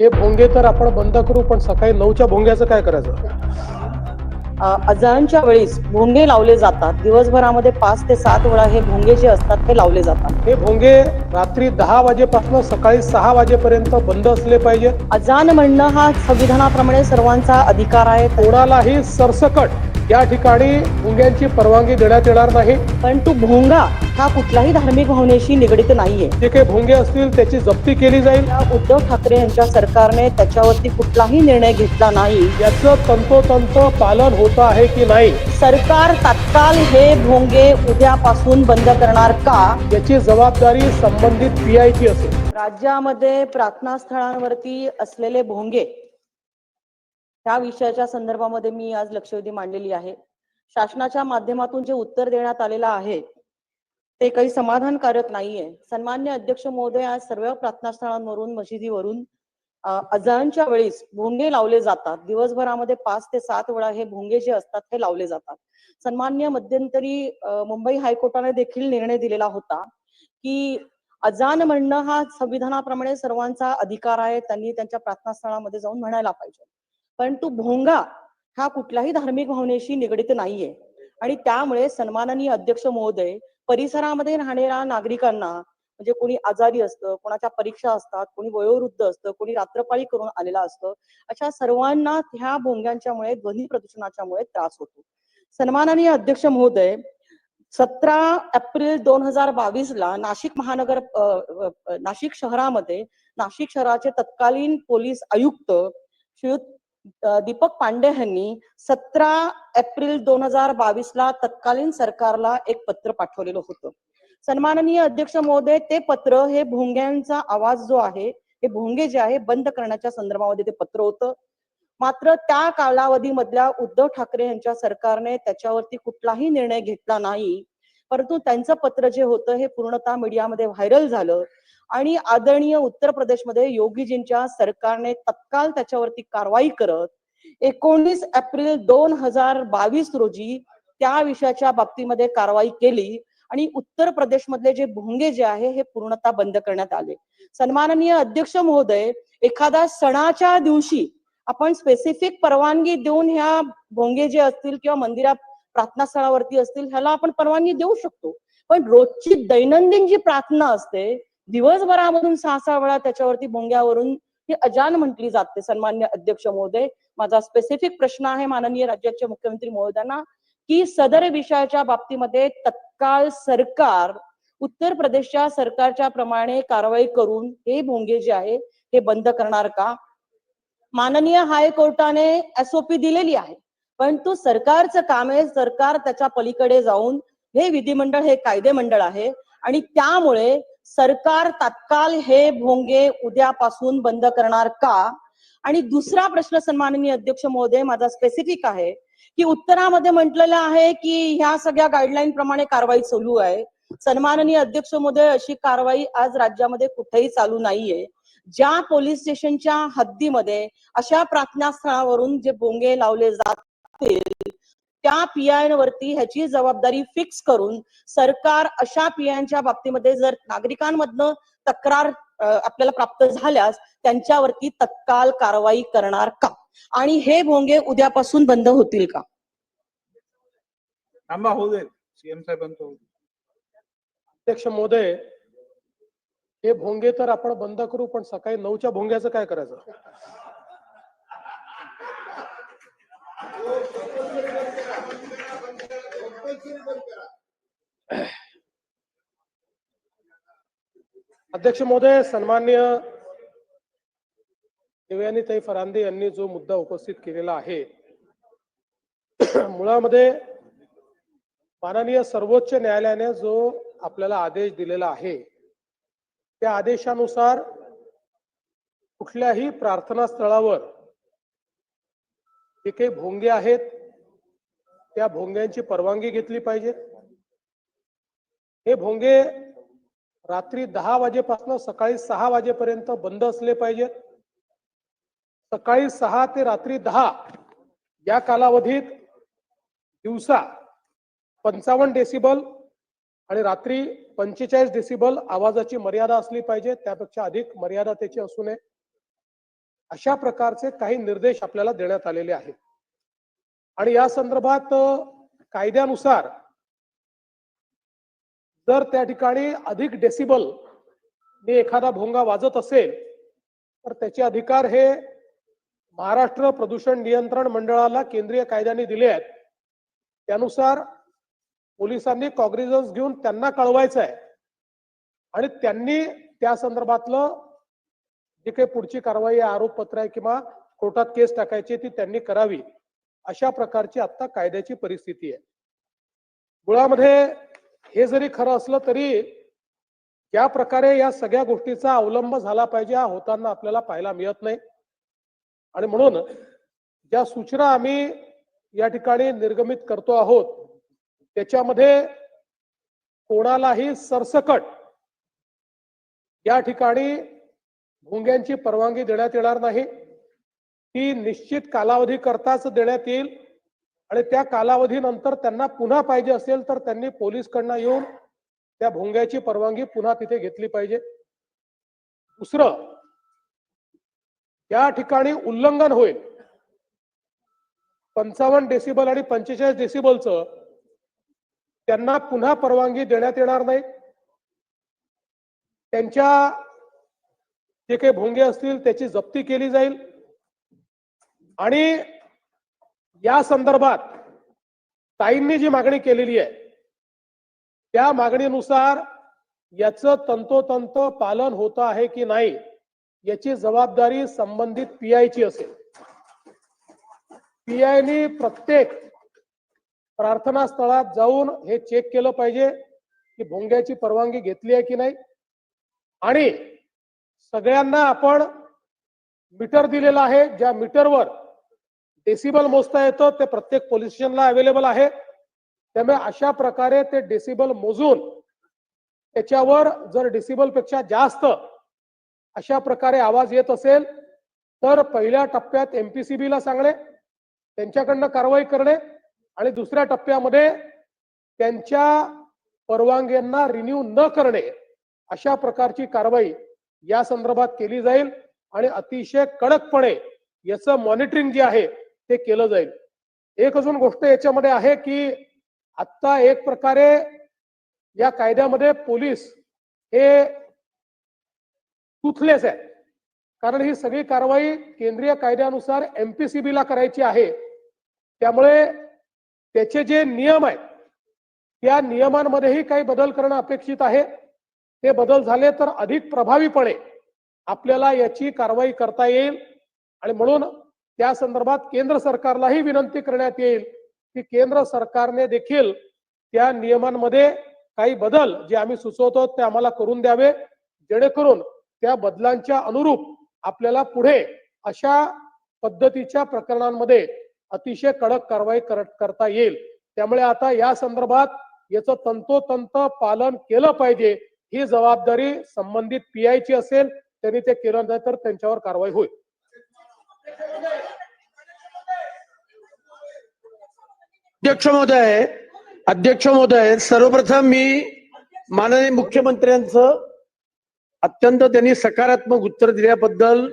हे भोंगे तर आपण बंद करू पण सकाळी नऊच्या भोंग्याचं काय करायचं? अजानच्या वेळीस भोंगे लावले जातात. दिवसभरामध्ये पाच ते सात वेळा हे भोंगे जे असतात ते लावले जातात. हे भोंगे रात्री दहा वाजेपासून सकाळी सहा वाजेपर्यंत बंद असले पाहिजेत. अजान म्हणणं हा संविधानाप्रमाणे सर्वांचा अधिकार आहे. कोणालाही सरसकट या ठिकाणी भोंग्यांची परवानगी देण्यात येणार नाही. परंतु भोंगा हा कुठल्याही धार्मिक भावनेशी निगडित नाहीये. जे काही भोंगे असतील त्याची जप्ती केली जाईल. या उद्धव ठाकरे यांच्या सरकारने त्याच्यावरती कुठलाही निर्णय घेतला नाही. याचं तंतोतंत पालन होत आहे की नाही? सरकार तात्काळ हे भोंगे उद्यापासून बंद करणार का? याची जबाबदारी संबंधित पी ची असेल. राज्यामध्ये प्रार्थना स्थळांवरती असलेले भोंगे त्या विषयाच्या संदर्भामध्ये मी आज लक्षवेधी मांडलेली आहे. शासनाच्या माध्यमातून जे उत्तर देण्यात आलेलं आहे ते काही समाधानकारक नाहीये. सन्मान्य अध्यक्ष महोदय आज सर्व प्रार्थनास्थळांवरून मशिदीवरून अजानच्या वेळीस भोंगे लावले जातात. दिवसभरामध्ये पाच ते सात वेळा हे भोंगे जे असतात ते लावले जातात. सन्मान्य मध्यंतरी मुंबई हायकोर्टाने देखील निर्णय दिलेला होता की अजान म्हणणं हा संविधानाप्रमाणे सर्वांचा अधिकार आहे त्यांनी त्यांच्या प्रार्थनास्थळामध्ये जाऊन म्हणायला पाहिजे. परंतु भोंगा हा कुठल्याही धार्मिक भावनेशी निगडीत नाहीये. आणि त्यामुळे सन्माननीय अध्यक्ष महोदय परिसरामध्ये राहणाऱ्या नागरिकांना म्हणजे कोणी आजारी असतं कोणाच्या परीक्षा असतात कोणी वयोवृद्ध असतं कोणी रात्रपाळी करून आलेलं असतं अशा सर्वांना ह्या भोंग्यांच्यामुळे ध्वनी प्रदूषणाच्यामुळे त्रास होतो. सन्माननीय अध्यक्ष महोदय सतरा एप्रिल दोन हजार बावीस ला नाशिक महानगर नाशिक शहरामध्ये नाशिक शहराचे तत्कालीन पोलीस आयुक्त श्रीयुत दीपक पांडे यांनी सतरा एप्रिल दोन हजार बावीस ला तत्कालीन सरकारला एक पत्र पाठवलेलं होतं. सन्माननीय अध्यक्ष महोदय ते पत्र हे भोंग्यांचा आवाज जो आहे हे भोंगे जे आहे बंद करण्याच्या संदर्भामध्ये ते पत्र होतं. मात्र त्या कालावधीमधल्या उद्धव ठाकरे यांच्या सरकारने त्याच्यावरती कुठलाही निर्णय घेतला नाही. परंतु त्यांचं पत्र जे होतं हे पूर्णतः मीडियामध्ये व्हायरल झालं. आणि आदरणीय उत्तर प्रदेशमध्ये योगीजींच्या सरकारने तत्काळ त्याच्यावरती कारवाई करत एकोणीस एप्रिल दोन हजार बावीस रोजी त्या विषयाच्या बाबतीमध्ये कारवाई केली आणि उत्तर प्रदेशमधले जे भोंगे जे आहे हे पूर्णतः बंद करण्यात आले. सन्माननीय अध्यक्ष महोदय एखाद्या सणाच्या दिवशी आपण स्पेसिफिक परवानगी देऊन ह्या भोंगे जे असतील किंवा मंदिरात प्रार्थना स्थळावरती असतील ह्याला आपण परवानगी देऊ शकतो. पण रोजची दैनंदिन जी प्रार्थना असते दिवसभरामधून सहा सहा वेळा त्याच्यावरती भोंग्यावरून ही अजान म्हटली जाते सन्मान्य अध्यक्ष महोदय. माझा स्पेसिफिक प्रश्न आहे माननीय राज्याचे मुख्यमंत्री महोदयांना की सदर विषयाच्या बाबतीमध्ये तत्काळ सरकार उत्तर प्रदेशच्या सरकारच्या प्रमाणे कारवाई करून हे भोंगे जे आहे हे बंद करणार का? माननीय हायकोर्टाने एसओपी दिलेली आहे. परंतु सरकारचं काम आहे सरकार त्याच्या पलीकडे जाऊन हे विधिमंडळ हे कायदे मंडळ आहे आणि त्यामुळे सरकार तात्काळ हे भोंगे उद्यापासून बंद करणार का? आणि दुसरा प्रश्न सन्माननीय अध्यक्ष महोदय माझा स्पेसिफिक आहे की उत्तरामध्ये म्हटलेलं आहे की ह्या सगळ्या गाईडलाईन प्रमाणे कारवाई चालू आहे. सन्माननीय अध्यक्ष महोदय अशी कारवाई आज राज्यामध्ये कुठेही चालू नाहीये. ज्या पोलीस स्टेशनच्या हद्दीमध्ये अशा प्रार्थना स्थळावरून जे बोंगे लावले जात जातील त्या पियांवरती ह्याची जबाबदारी फिक्स करून सरकार अशा पियांच्या बाबतीमध्ये जर नागरिकांमधनं तक्रार आपल्याला प्राप्त झाल्यास त्यांच्यावरती तत्काळ कारवाई करणार का? आणि हे भोंगे उद्यापासून बंद होतील का? सीएम साहेबांचं. अध्यक्ष महोदय हे भोंगे तर आपण बंद करू पण सकाळी नऊच्या भोंग्याचं काय करायचं? अध्यक्ष महोदय सन्मान्य देवयानीताई फरांदे यांनी जो मुद्दा उपस्थित केलेला आहे मुळामध्ये माननीय सर्वोच्च न्यायालयाने जो आपल्याला आदेश दिलेला आहे त्या आदेशानुसार कुठल्याही प्रार्थना स्थळावर जे काही भोंगे आहेत त्या भोंग्यांची परवानगी घेतली पाहिजे. हे भोंगे रात्री दहा वाजेपासून सकाळी सहा वाजेपर्यंत बंद असले पाहिजेत. सकाळी सहा ते रात्री दहा या कालावधीत दिवसा पंचावन्न डेसिबल आणि रात्री पंचेचाळीस डेसिबल आवाजाची मर्यादा असली पाहिजे. त्यापेक्षा अधिक मर्यादा त्याची असू नये. अशा प्रकारचे काही निर्देश आपल्याला देण्यात आलेले आहेत. आणि या संदर्भात कायद्यानुसार जर त्या ठिकाणी अधिक डेसिबल ने एखादा भोंगा वाजत असेल तर त्याचे अधिकार हे महाराष्ट्र प्रदूषण नियंत्रण मंडळाला केंद्रीय कायद्याने दिले आहेत. त्यानुसार पोलिसांनी कॉग्निझन्स घेऊन त्यांना कळवायचं आहे. आणि त्यांनी त्या संदर्भातलं जे काही पुढची कारवाई आरोपपत्र आहे किंवा कोर्टात केस टाकायची ती त्यांनी करावी. अशा प्रकारची आता कायद्याची परिस्थिती आहे. मुळामध्ये हे जरी खरं असलं तरी या प्रकारे या सगळ्या गोष्टीचा अवलंब झाला पाहिजे हा होताना आपल्याला पाहायला मिळत नाही. आणि म्हणून ज्या सूचना आम्ही या ठिकाणी निर्गमित करतो आहोत त्याच्यामध्ये कोणालाही सरसकट या ठिकाणी भोंग्यांची परवानगी देण्यात येणार नाही. ती निश्चित कालावधी करताच देण्यात येईल. आणि त्या कालावधीनंतर त्यांना पुन्हा पाहिजे असेल तर त्यांनी पोलीसकडनं येऊन त्या भोंग्याची परवानगी पुन्हा तिथे घेतली पाहिजे. दुसरं या ठिकाणी उल्लंघन होईल. पंचावन्न डेसिबल आणि पंचेचाळीस डेसिबलचं त्यांना पुन्हा परवानगी देण्यात येणार नाही. त्यांच्या जे काही भोंगे असतील त्याची जप्ती केली जाईल. आणि या संदर्भात ताईंनी जी मागणी केलेली आहे त्या मागणीनुसार याचं तंतोतंत पालन होत आहे की नाही याची जबाबदारी संबंधित पीआयची असेल. पीआयनी प्रत्येक प्रार्थना स्थळात जाऊन हे चेक केलं पाहिजे की भोंग्याची परवानगी घेतली आहे की नाही. आणि सगळ्यांना आपण मीटर दिलेला आहे ज्या मीटरवर डेसिबल मोजता येतं ते प्रत्येक पोलीस स्टेशनला अवेलेबल आहे. त्यामुळे अशा प्रकारे ते डेसिबल मोजून त्याच्यावर जर डेसिबलपेक्षा जास्त अशा प्रकारे आवाज येत असेल तर पहिल्या टप्प्यात एमपीसीबी ला सांगणे त्यांच्याकडनं कारवाई करणे आणि दुसऱ्या टप्प्यामध्ये त्यांच्या परवानग्यांना रिन्यू न करणे अशा प्रकारची कारवाई या संदर्भात केली जाईल. आणि अतिशय कडकपणे याचं मॉनिटरिंग जे आहे ते केलं जाईल. एक अजून गोष्ट याच्यामध्ये आहे की आत्ता एक प्रकारे या कायद्यामध्ये पोलीस हे तुथलेच आहे कारण ही सगळी कारवाई केंद्रीय कायद्यानुसार एमपीसीबी ला करायची आहे. त्यामुळे त्याचे जे नियम आहेत त्या नियमांमध्येही काही बदल करणं अपेक्षित आहे. ते बदल झाले तर अधिक प्रभावीपणे आपल्याला याची कारवाई करता येईल. आणि म्हणून त्या संदर्भात केंद्र सरकारलाही विनंती करण्यात येईल की केंद्र सरकारने देखील त्या नियमांमध्ये काही बदल जे आम्ही सुचवतो ते आम्हाला करून द्यावे जेणेकरून त्या बदलांच्या अनुरूप आपल्याला पुढे अशा पद्धतीच्या प्रकरणांमध्ये अतिशय कडक कारवाई कर- करता येईल. त्यामुळे आता या संदर्भात याचं तंतोतंत पालन केलं पाहिजे ही जबाबदारी संबंधित पीआयची असेल त्यांनी ते केलं नाही तर त्यांच्यावर कारवाई होईल. अध्यक्ष महोदय अध्यक्ष महोदय सर्वप्रथम मी माननीय मुख्यमंत्र्यांचं अत्यंत त्यांनी सकारात्मक उत्तर दिल्याबद्दल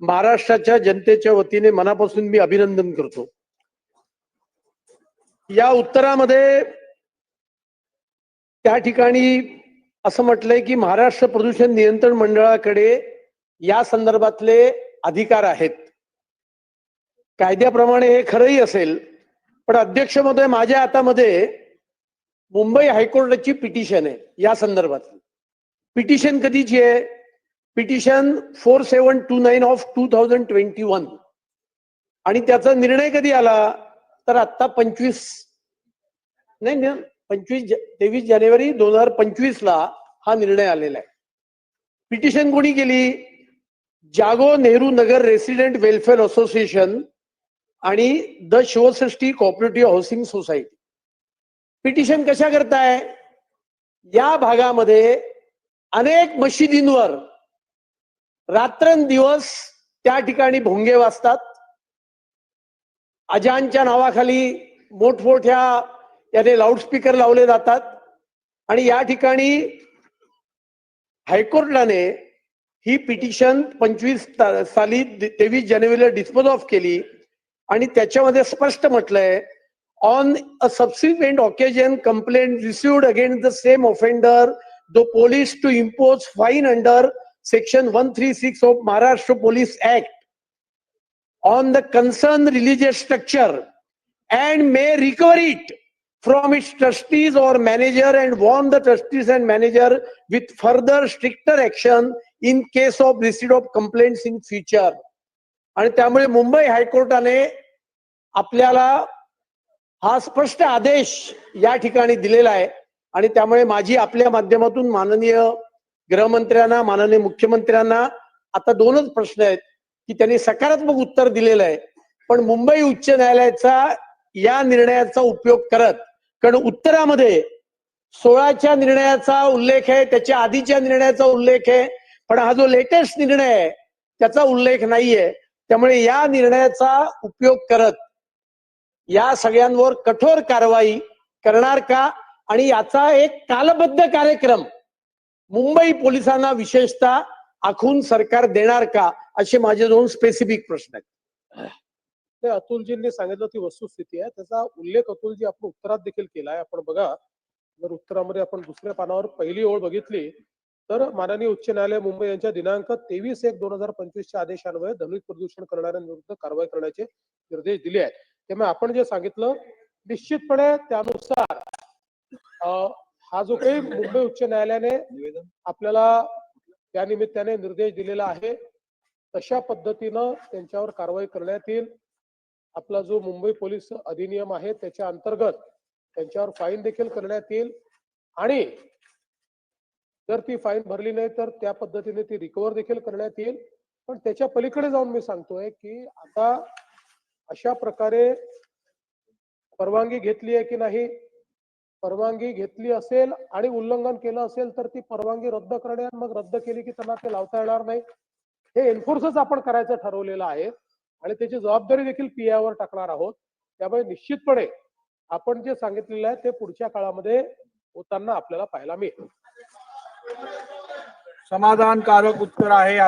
महाराष्ट्राच्या जनतेच्या वतीने मनापासून मी अभिनंदन करतो. या उत्तरामध्ये त्या ठिकाणी असं म्हटलंय की महाराष्ट्र प्रदूषण नियंत्रण मंडळाकडे या संदर्भातले अधिकार आहेत. कायद्याप्रमाणे हे खरंही असेल पण अध्यक्ष महोदय माझ्या हातामध्ये मुंबई हायकोर्टाची पिटिशन आहे या संदर्भात पिटिशन कधीची आहे? Petition four seven two nine of two thousand twenty one. आणि त्याचा निर्णय कधी आला? तर आत्ता पंचवीस नाही ना पंचवीस तेवीस जानेवारी दोन हजार पंचवीस ला हा निर्णय आलेला आहे. पिटिशन कोणी केली? Jago Nehru Nagar resident welfare association आणि the Shivsrishti cooperative housing society. Petition कशा करताय? या भागामध्ये अनेक मशिदींवर रात्रंदिवस त्या ठिकाणी भोंगे वाजतात. अजानच्या नावाखाली मोठमोठ्या याने लाऊडस्पीकर लावले जातात. आणि या ठिकाणी हायकोर्टाने ही पिटिशन पंचवीस साली तेवीस जानेवारीला डिस्पोज ऑफ केली. आणि त्याच्यामध्ये स्पष्ट म्हटलंय on a subsequent occasion complaint received against the same offender the police to impose fine under section one three six of Maharashtra police act on the concern religious structure and may recover it from its trustees or manager and warn the trustees and manager with further stricter action in case of receipt of complaints in future आणि त्यामुळे मुंबई हायकोर्टाने आपल्याला हा स्पष्ट आदेश या ठिकाणी दिलेला आहे. आणि त्यामुळे माझी आपल्या माध्यमातून माननीय गृहमंत्र्यांना माननीय मुख्यमंत्र्यांना आता दोनच प्रश्न आहेत की त्यांनी सकारात्मक उत्तर दिलेलं आहे. पण मुंबई उच्च न्यायालयाचा या निर्णयाचा उपयोग करत कारण उत्तरामध्ये सोळाच्या निर्णयाचा उल्लेख आहे त्याच्या आधीच्या निर्णयाचा उल्लेख आहे पण हा जो लेटेस्ट निर्णय आहे त्याचा उल्लेख नाहीये. त्यामुळे या निर्णयाचा उपयोग करत या सगळ्यांवर कठोर कारवाई करणार का? आणि याचा एक कालबद्ध कार्यक्रम मुंबई पोलिसांना विशेषतः आखून सरकार देणार का? असे माझे दोन स्पेसिफिक प्रश्न आहेत. ते अतुलजींनी सांगितलं ती वस्तुस्थिती आहे. त्याचा उल्लेख अतुलजी आपण उत्तरात देखील केला आहे आपण बघा जर उत्तरामध्ये आपण दुसऱ्या पानावर पहिली ओळ बघितली तर माननीय उच्च न्यायालय मुंबई यांच्या दिनांक तेवीस एक दोन हजार पंचवीसच्या आदेशान्वये ध्वनी प्रदूषण करणाऱ्यांविरुद्ध कारवाई करण्याचे निर्देश दिले आहेत. त्यामुळे आपण जे सांगितलं निश्चितपणे त्यानुसार हा जो काही मुंबई उच्च न्यायालयाने आपल्याला त्या निमित्ताने निर्देश दिलेला आहे तशा पद्धतीनं त्यांच्यावर कारवाई करण्यात येईल. आपला जो मुंबई पोलीस अधिनियम आहे त्याच्या अंतर्गत त्यांच्यावर फाईन देखील करण्यात येईल. आणि जर ती फाईन भरली नाही तर त्या पद्धतीने ती रिकवर देखील करण्यात येईल. पण त्याच्या पलीकडे जाऊन मी सांगतोय की आता अशा प्रकारे परवानगी घेतली आहे की नाही परवानगी घेतली असेल आणि उल्लंघन केलं असेल तर ती परवानगी रद्द करणे मग रद्द केली की त्यांना ते लावता येणार नाही. हे एन्फोर्सच आपण करायचं ठरवलेलं आहे आणि त्याची जबाबदारी देखील पीआयवर टाकणार आहोत. त्यामुळे निश्चितपणे आपण जे सांगितलेलं आहे ते पुढच्या काळामध्ये होताना आपल्याला पाहायला मिळेल. समाधानकारक उत्तर आहे.